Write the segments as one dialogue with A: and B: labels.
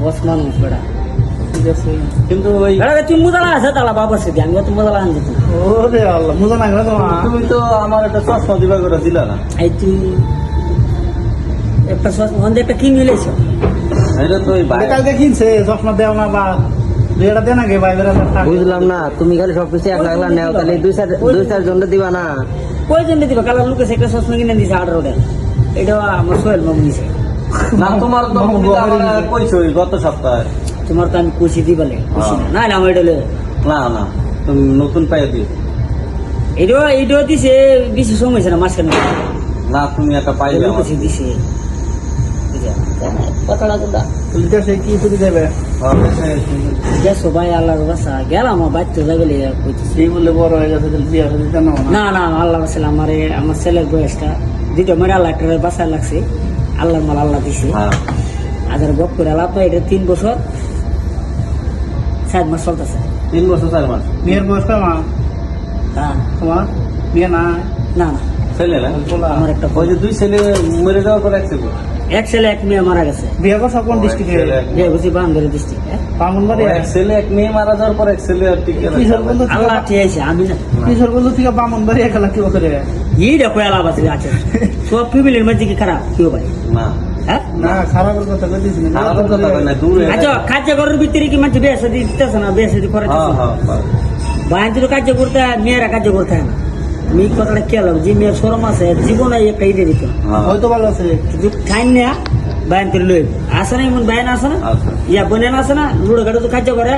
A: বস মানুষ বেড়া
B: কিন্তু ওই
A: তুই মুদালা আছে তালা বাবা সে আমি তো মুদালা আনছি
C: ওরে আল্লাহ মজা না গেল
B: তুমি তো আমার একটা চশমা দিবা করে দিলা না।
A: এই তুই একটা সস মন্দির একটা কি মিলেছ
B: এটা তো ওই ভাই
C: কালকে কিনছে চশমা দেও না বা
D: বুঝলাম না তুমি খালি সব কিছু এক লাখ নেও তাহলে দুই চার দুই চার জন দিবা না।
A: কই জন দিবা কালার লুকেছে একটা সসমা কিনে দিছে আঠারো এটা আমার সোহেল মামু নিছে।
B: না তোমার তো কইছো গত সপ্তাহে।
A: তোমার তো আমি কুচি দিবালে কুচি না। না আমার এটা
B: না না তুমি নতুন পাইয়া দিও।
A: এটা এটা দিছে বেশি সময় হয়েছে না মাঝখানে।
B: না তুমি একটা পাইলে আমার
A: লুকেছে দিছে
C: বলে হয়ে না?
A: না আল্লাহ আমার আমার ছেলের বয়সটা দুইটা মেরে আল্লাহ একটা বাসায় লাগছে। আল্লাহর মাল আল্লাহ দিছে।
B: হ্যাঁ।
A: আদার বক করে তো এটা তিন বছর চার মাস চলতেছে।
B: তিন বছর চার মাস?
C: মেয়ের বয়স কেমন
A: হ্যাঁ।
C: তোমার? মেয়ে না
A: না না।
B: ছেলে না?
A: আমার একটা
B: ওই যে দুই ছেলে মরে যাওয়ার পর এক ছেলে।
A: এক ছেলে এক মেয়ে মারা গেছে।
C: বিয়ে করছ কোন ডিস্ট্রিক্টে
A: বিয়ে বুঝি বান্ধবী ডিস্ট্রিক্ট সব ফ্যামিলির মধ্যে কি খারাপ? কেউ ভাই?
B: না।
A: হ্যাঁ? আচ্ছা কার্য করার ভিতরে কি মানুষ বেশ দিতেছে না বেশ করে
B: হ্যাঁ হ্যাঁ
A: কার্য করতে মেয়েরা কার্য করতে হয় না। আমি কথাটা খেলাম যে মেয়ের সরম আছে জীবনে একটা ইদে দিত
B: হ্যাঁ।
C: হয়তো ভালো আছে।
A: না বায়ন করে লই আসে না এমন বায়ন আসে না। ইয়া বনেন আসে না? লুড়ো গাড়ি তো কার্য করে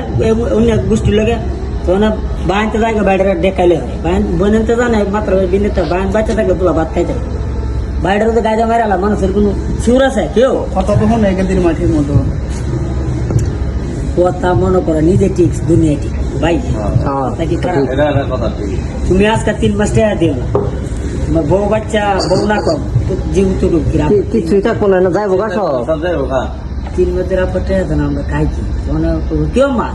A: অন্য গোষ্ঠীর লাগে। তো না বায়ন তো জায়গা বাইরে দেখাইলে বায়ন বনেন তো জানে মাত্র বিনে তো বায়ন বাচ্চা থাকলে তোলা ভাত খাইতে। বাইরে তো গাজা মারালা মানুষের কোনো সুর আছে কেউ?
C: কথা তো শোনে একেদিন মাটির মতো।
A: কথা মনে করে নিজে ঠিক দুনিয়া ঠিক। ভাই
D: হ্যাঁ,
A: তুমি আজকে তিন মাস টাকা দিও না। বউ বাচ্চা বউ না কম
D: কিছুই থাকব না যাইবো গা সব?
A: তিন আমরা মানে কেউ মা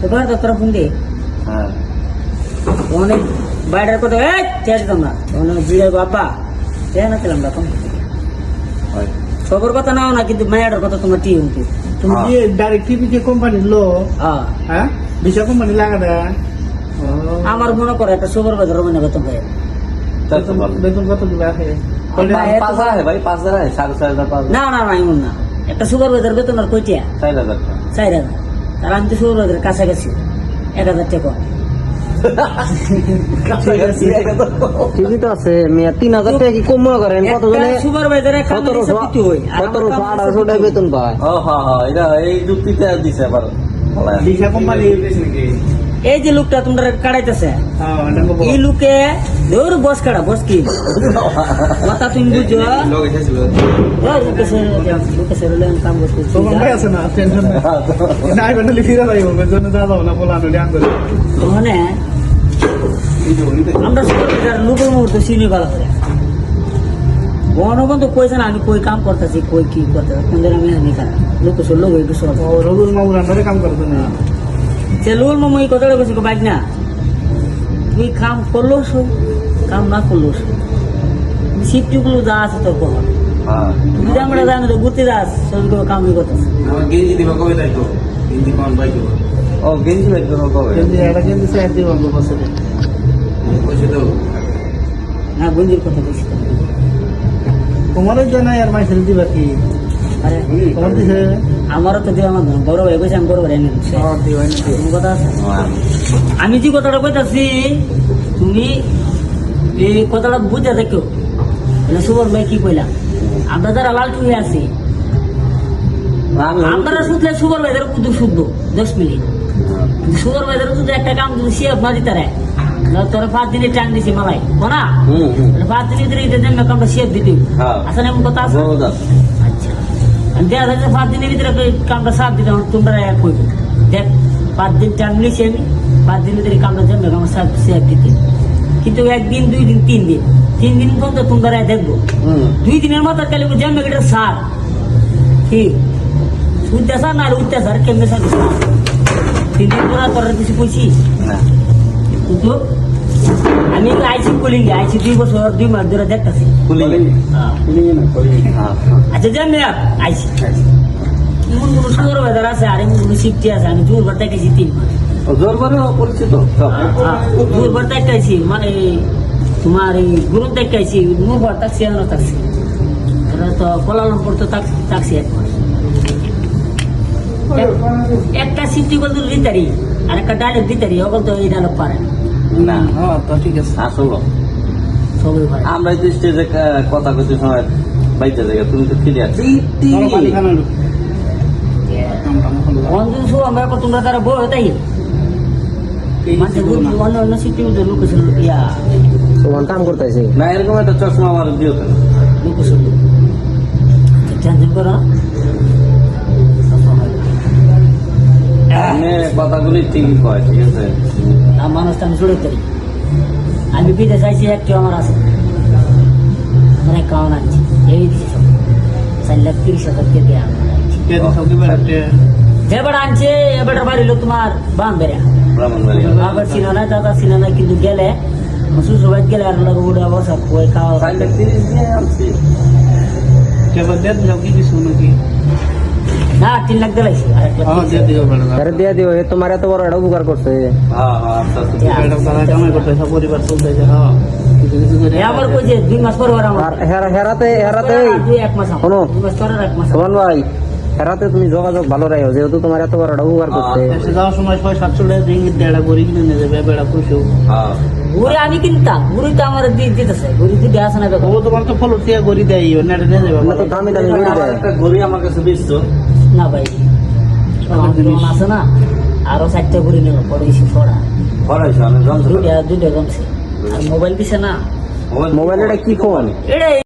A: তো তোরা ফোন অনেক বাইরের কথা অনেক জিরে বাবা না। সবর নাও না কিন্তু মায়ের কথা তোমার টি উঠি
C: তুমি। ডাইরেক্ট টিভি কোম্পানির লো
A: হ্যাঁ।
C: বিশা কোম্পানি লাগা দেয়।
A: আমার মনে করে একটা সুপার বাজার মানে বেতন
B: ভালো।
C: বেতন কত দিবে
A: না না না এমন না। একটা সুপার বাজার বেতন আর কইটিয়া?
B: চার হাজার টাকা।
A: চার হাজার। তার আমি তো সুপার বাজারের কাছাকাছি। এক হাজার টাকা।
D: ঠিকই তো আছে মেয়ে তিন হাজার টাকা কি কম মনে করেন? কত জনে সতেরোশো সতেরোশো আঠারোশো টাকা বেতন পায়।
B: হ্যাঁ হ্যাঁ এটা এই যুক্তিতে দিছে আবার।
C: কোম্পানি
A: এই যে লোকটা তোমরা কাড়াইতেছে
C: হ্যাঁ।
A: এই লোকে ধর বস কাড়া বস কি? কথা তুমি বুঝো? করতে মানে আমরা লোকের মুহূর্তে চিনি ভালো করে। গণবন্ধু কইছে না আমি কই কাম করতেছি কই কি করতেছি আমি লোকেশের লোক একটু সব
C: ও মামুর কাম করতে না।
A: লোল মামু এই কথাটা কইছে বাইক না তুই কাম করল কাম না করল সিফটি গুলো যা আছে তোর কহ
B: হ্যাঁ।
A: তুমি যে আমরা জানি তো ঘুরতে যাস সেগুলো কামই করতেছে।
E: আমার গেঞ্জি দিবা কবে তাই তো? গেঞ্জি পাই তো
B: ও গেঞ্জি বের করো কবে?
C: কিন্তু এটা কিন্তু স্যার দিব বসে
E: পয়সা দাও
A: না গঞ্জির কথা কইছি
C: তোমারও নাই আর মাইসের দিবা কি?
A: আরে
C: তোমার দিছে?
A: আমারও তো দেওয়া আমার বড় ভাই কইছে আমি বড় ভাই এনে দিচ্ছি। কথা আছে?
B: হ্যাঁ।
A: আমি যে কথাটা কইতাছি তুমি এই কথাটা বুঝে দেখো। মানে সুবর ভাই কি কইলা? আমরা যারা লাল টুয়ে আছি আমরা শুধলে সুবর ভাইদের কুদু শুদ্ধ দশ মিনিট। সুবর ভাইদের যদি একটা কাম যদি সে না দিতে রে তোর পাঁচ দিনে টাইম দিছি মালাই না পাঁচ দিনের ভিতরে দেন কামটা দিতে।
B: হ্যাঁ।
A: আসলে এমন কথা আছে? দেড় হাজার পাঁচ দিনের ভিতরে কামটা সাত আমার তোমরা এক হইবে। দেখ পাঁচ দিন টাইম নিয়েছি আমি পাঁচ দিনের ভিতরে কামটা জমবে আমার সাত শেপ দিতে কিন্তু একদিন দুই দিন তিন দিন। তিন দিন পর্যন্ত তোমরা দেখব। দুই দিনের মাথার কালে জমবে এটা সার কি? উত্যাচার না উত্যাচার কেমনে সার তিন দিন পর করার কিছু কইছি?
B: না।
A: কিন্তু আমি আইসি কলিঙ্গে আইসি দুই বছর দুই মাস ধরে দেখতেছি।
B: খুলি
A: হ্যাঁ।
B: হ্যাঁ।
A: আচ্ছা যান আইসি
B: আচ্ছা।
A: এমন কোনো সুন্দর বাজার আছে আর কোনো আছে আমি জোর ভরতে গেছি তিন
B: জোর করে পরিচিত? সব
A: জোর ভরতে গেছি মানে তোমার এই গুরু দেখাইছি মুখ ভর এমন তাকছি। ওরা তো কোলালমপুর তো তাকছি এক মাস। একটা সিফটি বলতে দিতারি আর একটা ডাইরেক্ট দিতারি ওগুলো তো এই ডায়লগ পারে না।
B: না।
C: হ্যাঁ তো ঠিক আছে।
B: আসলো
A: সবই পারে
B: আমরা তো স্টেজে কথা কইতে সময় বাইতে জায়গা তুমি তো ক্লিয়ার
A: আমরা তোমরা তারা বই তাই? মানে। অন্য অন্য সিফটি লোকেশন ইয়া।
D: তোমার কাম করতেছে।
B: না এরকম একটা চশমা আমার দিও কেন?
A: লোকেশন করো।
B: কথাগুলি ঠিকই কয় ঠিক আছে?
A: মানুষটা আমি ছুড়ে করি। আমি বিদেশ চাইছি একটু আমার আছে। অনেক কারণ আনছি এই দিছি সব। চার লাখ তিরিশ হাজার কে দেয়া? যে বেড়া আনছে এ বেটা বাড়ি হলো তোমার বাম বেড়া বাবার ছিল না দাদা ছিল না কিন্তু গেলে গেলে আর লোক উঠে বসা খাওয়া
B: চার লাখ তিরিশ দিয়ে আনছি।
C: কে বাদ দিয়ে কি দিছো নাকি?
A: না তিন লাখ দিলাইছি আর এক লাখ
C: হ্যাঁ, দিয়ে দিও
D: এ তোমার এত বড় একটা উপকার করছে।
B: হ্যাঁ হ্যাঁ
C: পরিবার চলতেছে, হ্যাঁ।
D: হেরাতে তুমি যোগাযোগ ভালো রাখো যেহেতু তোমার এত বড় একটা উপকার করছে।
C: দেশে যাওয়ার সময় ছয় সাতশো টাকা ইঙ্গিত দেয়, কিনে নিয়ে যাবে, বেড়া।
B: হ্যাঁ।
A: ঘুরে আমি কিনতাম ঘুরে তো আমার দিয়ে দিতেছে ঘুরে দিতে আসে না
C: ও তোমার তো ফলো দিয়ে গড়ি দেয়,
D: দামি দামি দেয়।
B: একটা আমার কাছে বেচতো
A: না ভাই।
C: আমার
A: আছে না আরও চারটা করে নিল পরে
B: ফড়া পারি
A: দুইটা দুইটা জমছে। আর মোবাইল দিছে না।
D: মোবাইল এটা কি ফোন
A: এটাই